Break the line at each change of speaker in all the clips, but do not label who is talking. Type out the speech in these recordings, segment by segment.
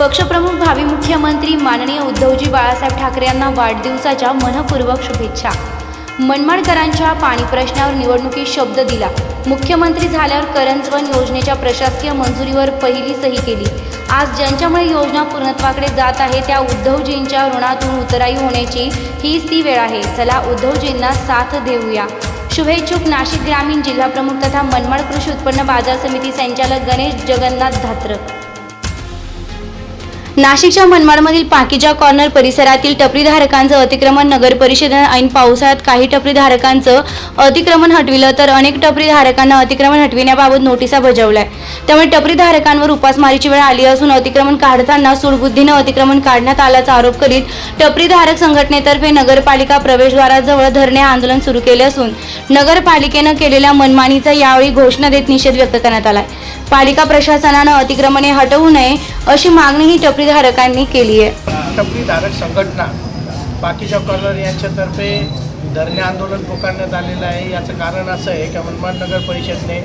पक्षप्रमुख भावी मुख्यमंत्री माननीय उद्धवजी बाळासाहेब ठाकरे यांना वाढदिवसाच्या मनपूर्वक शुभेच्छा. मनमाडकरांच्या पाणी प्रश्नावर निवडणुकीत शब्द दिला. मुख्यमंत्री झाल्यावर करंजवन योजनेच्या प्रशासकीय मंजुरीवर पहिली सही केली. आज ज्यांच्यामुळे योजना पूर्णत्वाकडे जात आहे त्या उद्धवजींच्या ऋणातून उतराई होण्याची हीच ती वेळ आहे. चला उद्धवजींना साथ देऊया. शुभेच्छुक नाशिक ग्रामीण जिल्हाप्रमुख तथा मनमाड कृषी उत्पन्न बाजार समिती संचालक गणेश जगन्नाथ धात्र. नाशिकच्या मनमाडमधील पाकिजा कॉर्नर परिसरातील टपरीधारकांचं अतिक्रमण नगर परिषदेनं ऐन पावसाळ्यात काही टपरीधारकांचं अतिक्रमण हटविलं तर अनेक टपरीधारकांना अतिक्रमण हटविण्याबाबत नोटिसा बजावल्या. त्यामुळे टपरीधारकांवर उपासमारीची वेळ आली असून अतिक्रमण काढताना सुडबुद्धीनं अतिक्रमण काढण्यात आल्याचा आरोप करीत टपरीधारक संघटनेतर्फे नगरपालिका प्रवेशद्वाराजवळ धरणे आंदोलन सुरू केले असून नगरपालिकेनं केलेल्या मनमानीचा यावेळी घोषणा देत निषेध व्यक्त करण्यात आलाय. पालिका प्रशासनानं अतिक्रमणे हटवू नये अशी मागणीही टपरीधारकांनी केली आहे.
टपरीधारक संघटना बाकीच्या कॉर्नर यांच्यातर्फे धरणे आंदोलन पुकारण्यात आलेलं आहे. याचं कारण असं आहे की मनमाड नगर परिषदने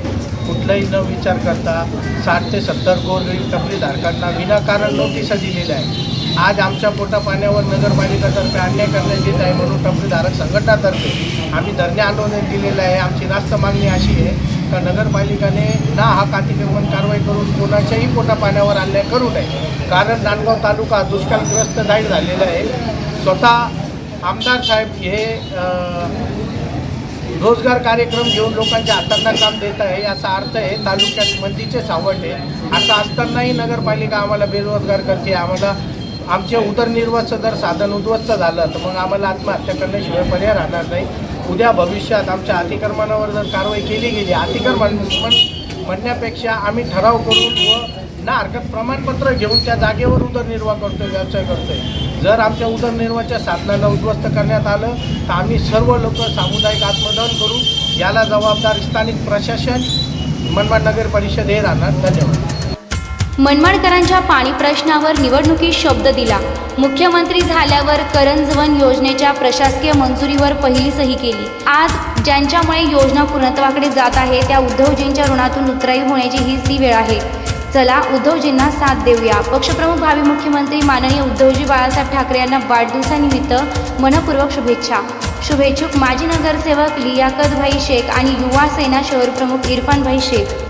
कुठलाही न विचार करता साठ ते सत्तर गोरगरीब टपरीधारकांना विनाकारण नोटिसा दिलेल्या आहे. आज आमच्या पोटा पाण्यावर नगरपालिकातर्फे अन्याय करण्यात येत आहे म्हणून टपरीधारक संघटनातर्फे आम्ही धरणे आंदोलन दिलेलं आहे. आमची रास्त मागणी अशी आहे का नगरपालिकाने ना हा अतिक्रमण कारवाई करून कोणाच्याही पोटा पाण्यावर अन्याय करू नये. कारण नांदगाव तालुका दुष्काळग्रस्त जाहीर झालेला आहे. स्वतः आमदार साहेब हे रोजगार कार्यक्रम घेऊन लोकांच्या हातांना काम देत आहे याचा अर्थ आहे तालुक्यात मंदीचे सावट आहे. असं असतानाही नगरपालिका आम्हाला बेरोजगार करते. आम्हाला आमचे उदरनिर्वाहाचं जर साधन उद्ध्वस्त झालं तर मग आम्हाला आत्महत्या करण्याशिवाय पर्याय राहणार नाही. उद्या भविष्यात आमच्या अतिक्रमणावर जर कारवाई केली गेली अतिक्रमण म्हणण्यापेक्षा आम्ही ठराव करून व ना हरकत प्रमाणपत्र घेऊन त्या जागेवर उदरनिर्वाह करतोय व्यवसाय करतोय. जर आमच्या उदरनिर्वाहाच्या साधनाला उद्ध्वस्त करण्यात आलं तर आम्ही सर्व लोक सामुदायिक आत्मदान करू याला जबाबदार स्थानिक प्रशासन मनमाड नगर परिषद हे राहणार. धन्यवाद.
मनमाडकरांच्या पाणी प्रश्नावर निवडणुकीत शब्द दिला. मुख्यमंत्री झाल्यावर करंजवन योजनेच्या प्रशासकीय मंजुरीवर पहिली सही केली. आज ज्यांच्यामुळे योजना पूर्णत्वाकडे जात आहे त्या उद्धवजींच्या ऋणातून उतराई होण्याची हीच ती वेळ आहे. चला उद्धवजींना साथ देऊया. पक्षप्रमुख भावी मुख्यमंत्री माननीय उद्धवजी बाळासाहेब ठाकरे यांना वाढदिवसानिमित्त मनपूर्वक शुभेच्छा. शुभेच्छुक माजी नगरसेवक लियाकतभाई शेख आणि युवा सेना शहर प्रमुख इरफानभाई शेख.